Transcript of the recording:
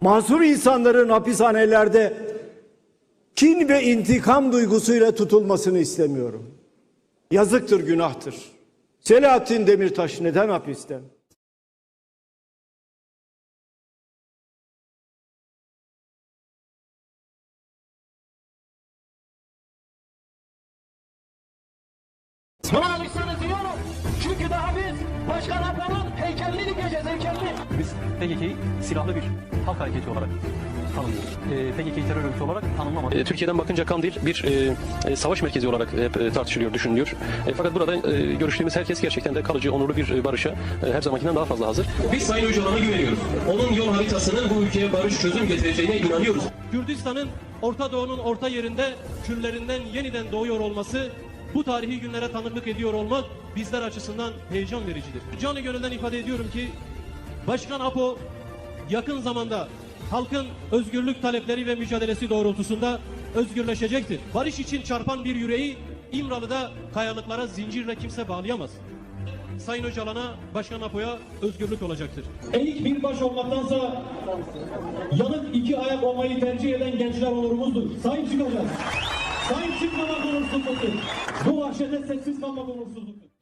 Masum insanların hapishanelerde kin ve intikam duygusuyla tutulmasını istemiyorum. Yazıktır, günahtır. Selahattin Demirtaş neden hapiste? Buna alışsanız iyi. Çünkü daha biz Başkan Apo'nun dikeceğiz heykelini. Biz PKK'yı silahlı bir halk hareketi olarak tanımlıyoruz. E, PKK'yı terör örgütü olarak tanımlamadık. E, Türkiye'den bakınca Kandil bir e, e, savaş merkezi olarak hep e, tartışılıyor, düşünülüyor. E, fakat burada e, görüştüğümüz herkes gerçekten de kalıcı, onurlu bir e, barışa e, her zamankinden daha fazla hazır. Biz Sayın Öcalan'a güveniyoruz. Onun yol haritasının bu ülkeye barış çözüm getireceğine inanıyoruz. Kürdistan'ın Orta Doğu'nun orta yerinde küllerinden yeniden doğuyor olması, bu tarihi günlere tanıklık ediyor olmak bizler açısından heyecan vericidir. Canı gönülden ifade ediyorum ki Başkan Apo yakın zamanda halkın özgürlük talepleri ve mücadelesi doğrultusunda özgürleşecektir. Barış için çarpan bir yüreği İmralı'da kayalıklara zincirle kimse bağlayamaz. Sayın Öcalan'a, Başkan Apo'ya özgürlük olacaktır. Eğik bir baş olmaktansa yanık iki ayak olmayı tercih eden gençler onurumuzdur. Sahip çıkacağız. Sahip çıkmamak onursuzluktur. Bu vahşete sessiz kalmak onursuzluktur.